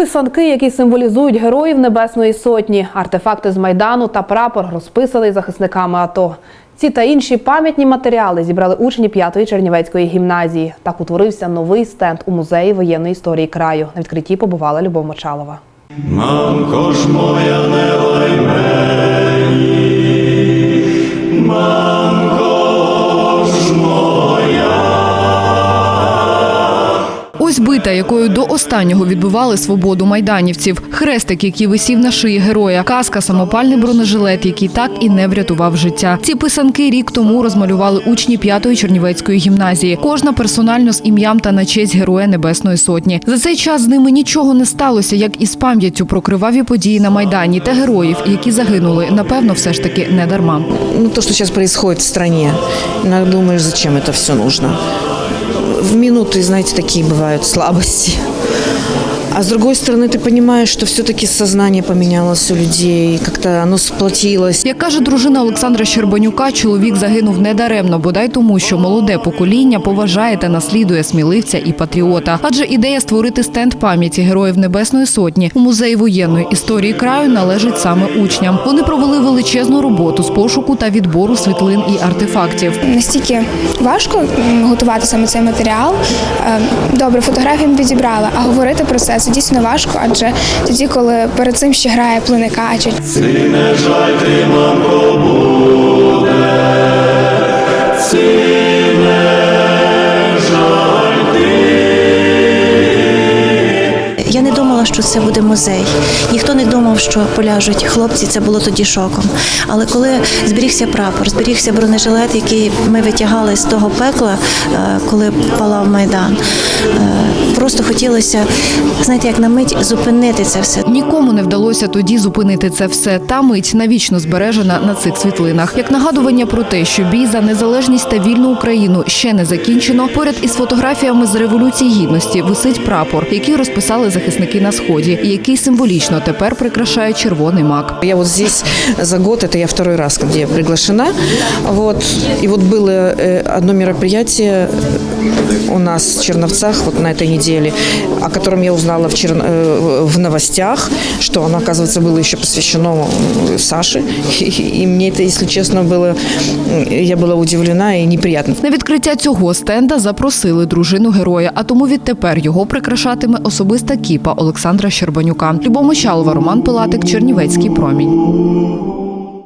Писанки, які символізують героїв Небесної Сотні, артефакти з майдану та прапор розписаний захисниками АТО. Ці та інші пам'ятні матеріали зібрали учні 5-ї Чернівецької гімназії. Так утворився новий стенд у музеї воєнної історії краю. На відкритті побувала Любов Мочалова. Мамко ж моя не Ось бита, якою до останнього відбивали свободу майданівців, хрестик, який висів на шиї героя, каска, самопальний бронежилет, який так і не врятував життя. Ці писанки рік тому розмалювали учні 5-ї Чернівецької гімназії. Кожна персонально з ім'ям та на честь героя Небесної Сотні. За цей час з ними нічого не сталося, як і з пам'яттю про криваві події на майдані та героїв, які загинули. Напевно, все ж таки не дарма. ну, то, что сейчас происходит в иногда думаешь, зачем это все нужно. Минуты, знаете, такие бывают слабости. А с другой стороны, ты понимаешь, что все-таки сознание поменялось у людей, как-то оно сплотилось. Як каже дружина Олександра Щербанюка, чоловік загинув недаремно, бодай тому, що молоде покоління поважає та наслідує сміливця і патріота. Адже ідея створити стенд пам'яті героїв Небесної Сотні у музеї воєнної історії краю належить саме учням. Вони провели величезну роботу з пошуку та відбору світлин і артефактів. Настільки важко готувати саме цей матеріал. Е, Добре, фотографії ми підібрали, а говорити про це це дійсно важко, адже тоді, коли перед цим ще грає плине кача, Сине жаль ти, мамко, буде, сине жаль Я не думала, що це буде музей. Ніхто не думав, що поляжуть хлопці. Це було тоді шоком. Але коли зберігся прапор, зберігся бронежилет, який ми витягали з того пекла, е, коли палав майдан, е, просто хотілося, знаєте, як на мить зупинити це все. Нікому не вдалося тоді зупинити це все. Та мить навічно збережена на цих світлинах. Як нагадування про те, що бій за незалежність та вільну Україну ще не закінчено. Поряд із фотографіями з революції гідності висить прапор, який розписали захисники на сході, і який символічно тепер прикрашає червоний мак. Я вот здесь за год, это я второй раз, где я приглашена. Вот. И вот было э, одно мероприятие у нас в Черновцах вот на этой неделе, о котором я узнала в, Чер... э, в новостях, что оно, оказывается, было еще посвящено э, Саше. И, и мне это, если честно, было... м, Я была удивлена и неприятно. На відкриття цього стенда запросили дружину героя, а тому відтепер його прикрашатиме особиста кіпа Олександра Щербанюка. Любов Мочалова, Роман Пилатик, Чернівецький промінь.